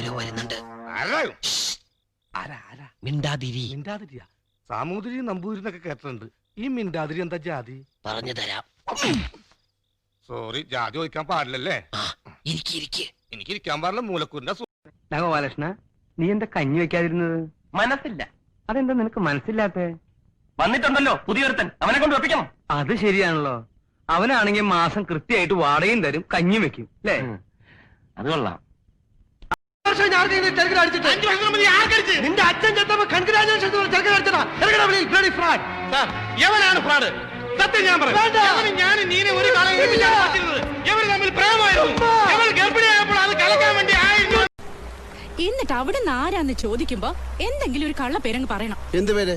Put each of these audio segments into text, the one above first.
ആരോ വരുന്നുണ്ട്. ആരായോ ആരാ ആരാ? മിണ്ടാതിരി. മിണ്ടാതിരിയാ? സാമൂതിരി നമ്പൂതിരി എന്നൊക്കെ കേട്ടിട്ടുണ്ട്. ഈ മിണ്ടാതിരി എന്താ ജാതി? പറഞ്ഞു തരാം. സോറി ജാതി ചോദിക്കാൻ പാടില്ലല്ലേ? ആ ഇരിക്കി ഇരിക്കി. എനിക്ക് ഇരിക്കാൻ പാടില്ല മൂലക്കൂറിന്റെ സു- ഗോപാലകൃഷ്ണ നീ എന്താ കഞ്ഞി വെക്കാതിരുന്നത് മനസ്സില്ല. അതെന്താ നിനക്ക് മനസ്സില്ലാത്ത? വന്നിട്ടുണ്ടല്ലോ പുതിയൊരുത്തൻ. അവനെ കൊണ്ട് വെപ്പിക്കണം. അത് ശരിയാണല്ലോ. അവനാണെങ്കിൽ മാസം കൃത്യമായിട്ട് വാടകയും തരും കഞ്ഞി വെക്കും അല്ലേ? അത് കൊള്ളാം. നിന്റെ അച്ഛൻ ചെത്തപ്പോ കൺഗ്രാജുലേഷൻ എവനാണ് ഫ്രോഡ് സത്യം ഞാൻ പറയാം. ഞാൻ നീനെ ഒരു കാലം ഇവർ തമ്മിൽ പ്രേമമായിരുന്നു. ഇവൾ ഗർഭിണിയായപ്പോൾ അത് കലക്കാൻ വേണ്ടി ആയിരുന്നു. എന്നിട്ട് അവിടെ നിന്ന് ആരാന്ന് ചോദിക്കുമ്പോ എന്തെങ്കിലും ഒരു കള്ള പേരങ്ങ് പറയണം. എന്ത് പേര്?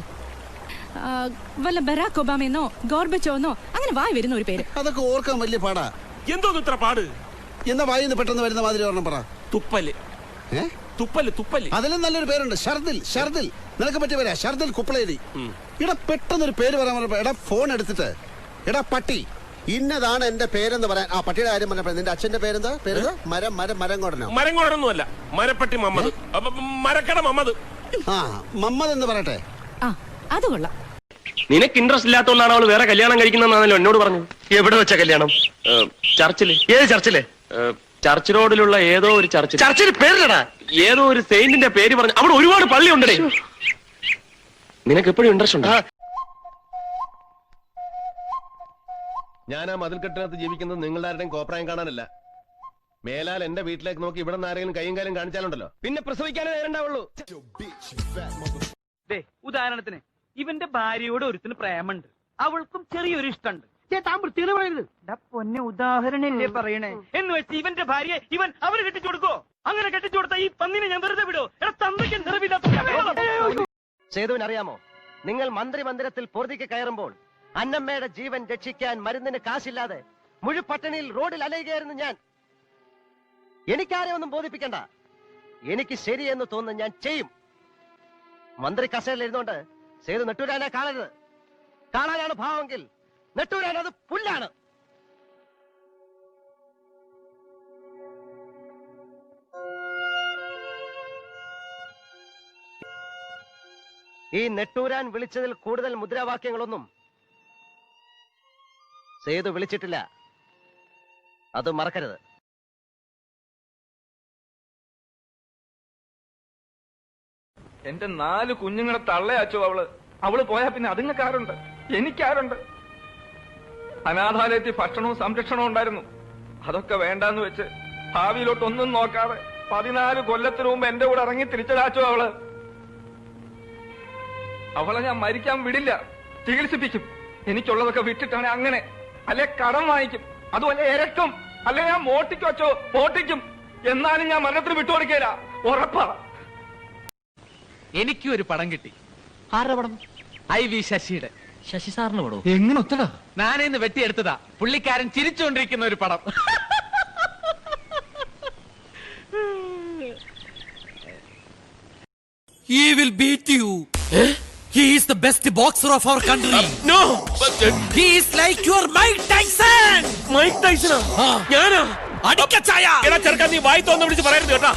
വല്ല ബറാക് ഒബാമയെന്നോ ഗോർബച്ചോന്നോ അങ്ങനെ വായി വരുന്ന ഒരു പേര്. അതൊക്കെ ഓർക്കാൻ വലിയ പാടാ. എന്തോന്ന് ഇത്ര പാട്? എന്നാ വായിന്ന് പെട്ടെന്ന് വരുന്ന മാതിരി ഒരെണ്ണം പറ. തുപ്പൽ. തുപ്പൽ തുപ്പൽ. അതിലും നല്ലൊരു പേരുണ്ട്. ഷർദിൽ ഷർദിൽ. നിനക്ക് പറ്റിയ പേരാ? ഷർദിൽ കുപ്പളേരി. എടാ പെട്ടെന്നൊരു പേര് പറയാൻ പറഞ്ഞപ്പോ എടാ ഫോൺ എടുത്തിട്ട്. എടാ പട്ടി. ഇന്നതാണ് എന്റെ പേരെന്ന് പറയാൻ ആ പട്ടിയുടെ കാര്യം പറഞ്ഞപ്പോ നിന്റെ അച്ഛന്റെ പേരെന്താ? പേരെന്താ? മരം മരം മരംകോടനോ? മരംകോടനൊന്നുമല്ല. മരപ്പട്ടി മമ്മദ്. മരക്കട മമ്മദ്. ആ മമ്മദ് എന്ന് പറയട്ടെ. ആ അത് കൊള്ളാം. നിനക്ക് ഇൻട്രസ്റ്റ് ഇല്ലാത്തതുകൊണ്ടാണ് അവൾ വേറെ കല്യാണം കഴിക്കുന്നതെന്നാണല്ലോ എന്നോട് പറഞ്ഞു എവിടെ വെച്ച കല്യാണം? ചർച്ചിൽ. ഏത് ചർച്ചിൽ? ചർച്ച് റോഡിലുള്ള ഏതോ ഒരു ചർച്ച് ചർച്ചിന് പേരിലടാ. ഏതോ ഒരു സെയിന്റിന്റെ പേര് പറഞ്ഞു അവിടെ ഒരുപാട് പള്ളി ഉണ്ടേ നിനക്ക് എപ്പോഴും ഇൻട്രസ്റ്റ് ഉണ്ടോ? ഞാൻ ആ മതിൽക്കെട്ടിനകത്ത് ജീവിക്കുന്നത് നിങ്ങളുടെ ആരുടെയും കോപ്രായം കാണാനല്ല. മേലാൽ എന്റെ വീട്ടിലേക്ക് നോക്കി ഇവിടെ നിന്ന് ആരെങ്കിലും കൈയും കാലും കാണിച്ചാലുണ്ടല്ലോ. പിന്നെ പ്രസവിക്കാനേ നേരണ്ടാവുള്ളൂ. ഉദാഹരണത്തിന് ഇവന്റെ ഭാര്യയോട് ഒരുത്തിന് പ്രേമുണ്ട്. അവൾക്കും ചെറിയൊരു ഇഷ്ടമുണ്ട്. പൊന്നെ ഉദാഹരണല്ലേ പറയണേ? എന്ന് വെച്ച് ഇവന്റെ ഭാര്യയെ ഇവൻ അവർ കെട്ടിച്ചു കൊടുക്കോ? അങ്ങനെ കെട്ടിച്ചു കൊടുത്ത ഈ പന്നിനെ ഞാൻ വെറുതെ വിടോ എടാ തന്തയ്ക്ക് നിറവില്ലാത്ത സേതുവിന് അറിയാമോ നിങ്ങൾ മന്ത്രി മന്ദിരത്തിൽ പൊറുതിക്ക് കയറുമ്പോൾ അന്നമ്മയുടെ ജീവൻ രക്ഷിക്കാൻ മരുന്നിന് കാശില്ലാതെ മുഴുപട്ടണിയിൽ റോഡിൽ അലയുകയായിരുന്നു ഞാൻ. എനിക്കാരെ ഒന്നും ബോധിപ്പിക്കണ്ട. എനിക്ക് ശരിയെന്ന് തോന്നുന്നു ഞാൻ ചെയ്യും. മന്ത്രി കസേരയിൽ ഇരുന്നോണ്ട് സേതു നെട്ടൂരാനെ കാണരുത്. കാണാനാണ് ഭാവമെങ്കിൽ നെട്ടൂരാൻ അത് പുല്ലാണ്. ഈ നെട്ടൂരാൻ വിളിച്ചതിൽ കൂടുതൽ മുദ്രാവാക്യങ്ങളൊന്നും സേതു വിളിച്ചിട്ടില്ല. അത് മറക്കരുത്. എന്റെ നാല് കുഞ്ഞുങ്ങളെ തള്ളയാച്ചു അവൾ? അവൾ പോയാ പിന്നെ അതുങ്ങൾക്കാരുണ്ട്? എനിക്കാരുണ്ട്? അനാഥാലയത്തിൽ ഭക്ഷണവും സംരക്ഷണവും ഉണ്ടായിരുന്നു. അതൊക്കെ വേണ്ടെന്ന് വെച്ച് ഭാവിയിലോട്ട് ഒന്നും നോക്കാതെ പതിനാല് കൊല്ലത്തിനു മുമ്പ് എന്റെ കൂടെ ഇറങ്ങി തിരിച്ചതാച്ചു അവൾ. അവളെ ഞാൻ മരിക്കാൻ വിടില്ല. ചികിത്സിപ്പിക്കും. എനിക്കുള്ളതൊക്കെ വിട്ടിട്ടാണ് അങ്ങനെ. അല്ലെ കടം വാങ്ങിക്കും. അതുപോലെ ഇരക്കും. അല്ലെ ഞാൻ മോട്ടിക്ക് വച്ചോ മോട്ടിക്കും എന്നാലും ഞാൻ മരണത്തിന് വിട്ടുകൊടുക്കില്ല ഉറപ്പാ. എനിക്കും ഒരു പടം കിട്ടി. ആരുടെ പടം ഐ വി ശശിയുടെ. ശശി സാറിന് പടവും എങ്ങനെ ഒത്തടാ? ഞാനിന്ന് വെട്ടിയെടുത്തതാ. പുള്ളിക്കാരൻ ചിരിച്ചുകൊണ്ടിരിക്കുന്ന ഒരു പടം. He will beat you. He is the best boxer of our country. No He is like your Mike Tyson. Mike ടൈസണോ ഞാനാ? അടിക്കച്ചായ എടാ ചെറുക്കാൻ നീ വായി തോന്നു വിളിച്ച് പറയരുത് കേട്ടാ.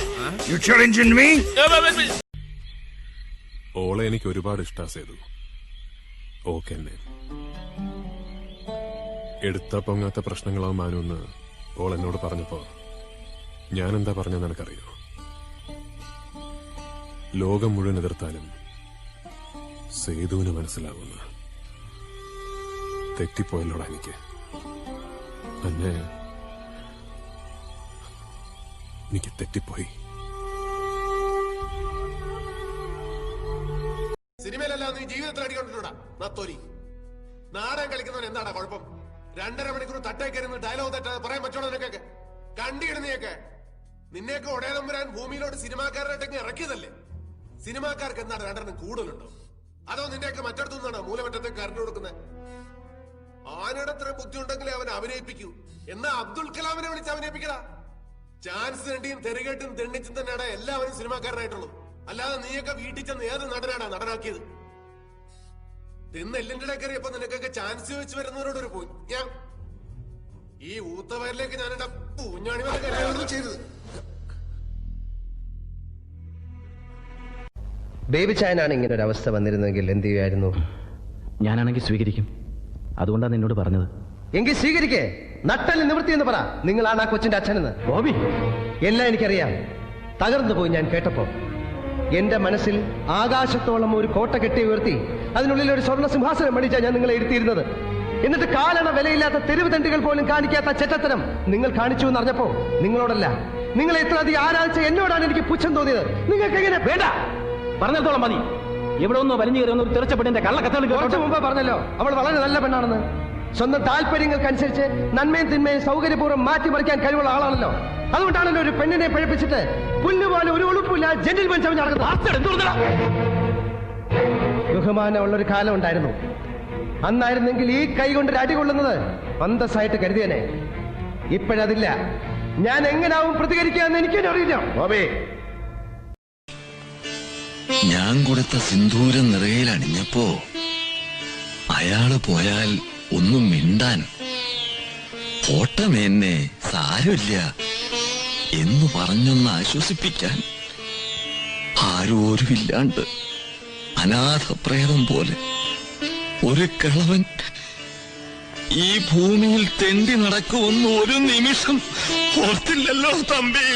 ഓളെ എനിക്ക് ഒരുപാട് ഇഷ്ടാ സേതു. ഓക്കെ തന്നെ എടുത്ത പൊങ്ങാത്ത പ്രശ്നങ്ങളാവും മാനുന്ന് ഓൾ എന്നോട് പറഞ്ഞപ്പോ ഞാൻ എന്താ പറഞ്ഞെന്ന് എനിക്കറിയോ? ലോകം മുഴുവൻ എതിർത്താലും സേതുവിന് മനസ്സിലാവുന്ന. തെറ്റിപ്പോയല്ലോടാ എനിക്ക്. എന്നെ എനിക്ക് തെറ്റിപ്പോയി. നീ ജീവിതത്തിൽ അടിക്കൊണ്ടിട്ടുണ്ടാ നത്തോലി നാടകം കളിക്കുന്നവൻ എന്താടാ കുഴപ്പം? രണ്ടര മണിക്കൂർ തട്ടേ കയറുന്ന ഡയലോഗ് തെറ്റാതെ പറയാൻ പറ്റുള്ളൂ നിനക്കൊക്കെ. നീയൊക്കെ. നിന്നെയൊക്കെ ഒടേതമ്പുരാൻ ഭൂമിയിലോട്ട് സിനിമാക്കാരനായിട്ടൊക്കെ ഇറക്കിയതല്ലേ? സിനിമാക്കാർക്ക് എന്താണ് രണ്ടെണ്ണം കൂടുതലുണ്ടോ? അതോ നിന്റെയൊക്കെ മറ്റടുത്തു നിന്നാണോ മൂലമറ്റത്തെ കരണ്ട് കൊടുക്കുന്നത് ആനയുടെ അത്ര ബുദ്ധി ഉണ്ടെങ്കിലേ അവൻ അഭിനയിപ്പിക്കൂ. എന്നാ അബ്ദുൽ കലാമിനെ വിളിച്ച് അഭിനയിപ്പിക്കടാ. ചാൻസ് തെണ്ടിയും തെറികെട്ടും തെണ്ണിച്ചും തന്നെയാണ് എല്ലാവരും സിനിമാക്കാരനായിട്ടുള്ളൂ. അല്ലാതെ നീയൊക്കെ വീട്ടിൽ ചെന്ന് ഏത് നടനാടാ നടനാക്കിയത്? തിന്ന് എല്ലിന്റെ കയറിയപ്പോ നിനക്കൊക്കെ ചാൻസ് ചോദിച്ചു വരുന്നവരോട് ഒരു പോയി ഞാൻ ഈ ഊത്തവയറിലേക്ക് ഞാൻ എന്റെ പൂഞ്ഞാണി വന്ന് ചെയ്തത് ബേബി ചായനാണ് ഇങ്ങനെ ഒരു അവസ്ഥ വന്നിരുന്നെങ്കിൽ എന്ത് ചെയ്യുമായിരുന്നു? ഞാനാണെങ്കിൽ സ്വീകരിക്കും. അതുകൊണ്ടാണ് നിന്നോട് പറഞ്ഞത്. എങ്കിൽ സ്വീകരിക്കേ. നട്ടൽ നിവൃത്തി എന്ന് പറ. നിങ്ങളാണ് ആ കൊച്ചിന്റെ അച്ഛനെന്ന്. ബോബി. എല്ലാം എനിക്കറിയാം. തകർന്നു പോയി ഞാൻ കേട്ടപ്പോ. എന്റെ മനസ്സിൽ ആകാശത്തോളം ഒരു കോട്ട കെട്ടി ഉയർത്തി അതിനുള്ളിൽ ഒരു സ്വർണ സിംഹാസനം മണിച്ചാ ഞാൻ നിങ്ങളെ ഇരുത്തിയിരുന്നത്. എന്നിട്ട് കാലണ വിലയില്ലാത്ത തെരുവ് തണ്ടികൾ പോലും കാണിക്കാത്ത ചെറ്റത്തരം നിങ്ങൾ കാണിച്ചു എന്ന് അറിഞ്ഞപ്പോ നിങ്ങളോടല്ല നിങ്ങളെ ഇത്ര അധികം ആരാധിച്ച എന്നോടാണ് എനിക്ക് പുച്ഛം തോന്നിയത്. നിങ്ങൾക്ക് എങ്ങനെ വേണ്ട? പറഞ്ഞിടത്തോളം മതി. ഇവിടെ ഒന്ന് വലിഞ്ഞു കയറി ഒന്നും തീർച്ചപ്പെട്ട കള്ളക്കത്തോളം കുറച്ച് മുമ്പ് പറഞ്ഞല്ലോ. അവൾ വളരെ നല്ല പെണ്ണാണെന്ന്. സ്വന്തം താല്പര്യങ്ങൾക്കനുസരിച്ച് നന്മയും തിന്മയും സൗകര്യപൂർവം മാറ്റിമറിക്കാൻ കഴിവുള്ള ആളാണല്ലോ. അതുകൊണ്ടാണല്ലോ ഒരു പെണ്ണിനെ പഴിപ്പിച്ചിട്ട് പുല്ലുപോലെ ഒരു ഉളുപ്പില്ല ജെന്റിൽ മനുഷ്യൻ നടക്കുന്നത് ബഹുമാനമുള്ള ഒരു കാലം ഉണ്ടായിരുന്നു. അന്നായിരുന്നെങ്കിൽ ഈ കൈ കൊണ്ട് ഒരു അടി കൊള്ളുന്നത് അന്തസ്സായിട്ട് കരുതിയനെ. ഇപ്പോഴതില്ല. ഞാൻ എങ്ങനാവും പ്രതികരിക്കാന്ന് എനിക്ക് അറിയില്ല. ബോബി. ഞാൻ കൊടുത്ത സിന്ദൂരം നിറയിൽ അണിഞ്ഞപ്പോ അയാൾ പോയാൽ ഒന്നും മിണ്ടാൻ ഓട്ടമേന്നെ സാരമില്ല എന്ന് പറഞ്ഞൊന്ന് ആശ്വസിപ്പിക്കാൻ ആരും ഇല്ലാണ്ട് അനാഥപ്രേതം പോലെ ഒരു കിളവൻ ഈ ഭൂമിയിൽ തെണ്ടി നടക്കുമെന്ന് ഒരു നിമിഷം ഓർത്തില്ലല്ലോ തമ്പി.